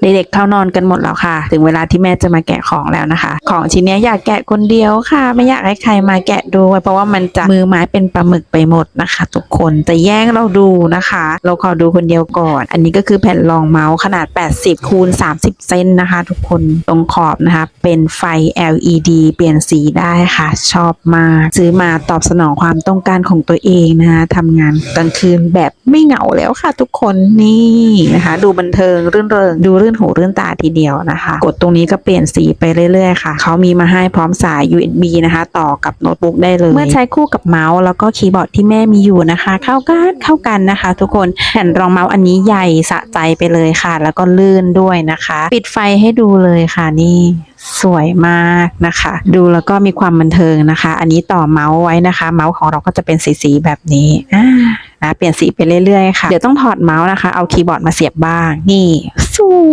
เด็กๆเข้านอนกันหมดแล้วค่ะ ถึงเวลาที่แม่จะมาแกะของแล้วนะคะ ของชิ้นนี้อยากแกะคนเดียวค่ะ ไม่อยากให้ใครมาแกะด้วยเพราะว่ามันจะมือไม้เป็นปลาหมึกไปหมดนะคะ ทุกคนจะแย่งเราดูนะคะ เราขอดูคนเดียวก่อน อันนี้ก็คือแผ่นรองเมาส์ขนาด 80คูณ30 เซนนะคะ ทุกคนตรงขอบนะคะ เป็นไฟ LED เปลี่ยนสีได้ค่ะ ชอบมากซื้อมาตอบสนองความต้องการของตัวเองนะคะทำงานกลางคืนแบบไม่เหงาแล้วค่ะ ทุกคนนี่นะคะ ดูบันเทิงรื่นเริงดูรื่นหูรื่นตาทีเดียวนะคะ กดตรงนี้ก็เปลี่ยนสีไปเรื่อย ๆ ค่ะ เขามีมาให้พร้อมสาย USB นะคะ ต่อกับโน้ตบุ๊กได้เลย เมื่อใช้คู่กับเมาส์แล้วก็คีย์บอร์ดที่แม่มีอยู่นะคะ เข้ากันเข้ากันนะคะ ทุกคนแผ่นรองเมาส์อันนี้ใหญ่สะใจไปเลยค่ะ แล้วก็ลื่นด้วยนะคะ ปิดไฟให้ดูเลยค่ะนี่สวยมากนะคะ ดูแล้วก็มีความบันเทิงนะคะ อันนี้ต่อเมาส์ไว้นะคะ เมาส์ของเราก็จะเป็นสีๆแบบนี้อ่า นะเปลี่ยนสีไปเรื่อยๆค่ะเดี๋ยวต้องถอดเมาส์นะคะเอาคีย์บอร์ดมาเสียบบ้างนี่สู้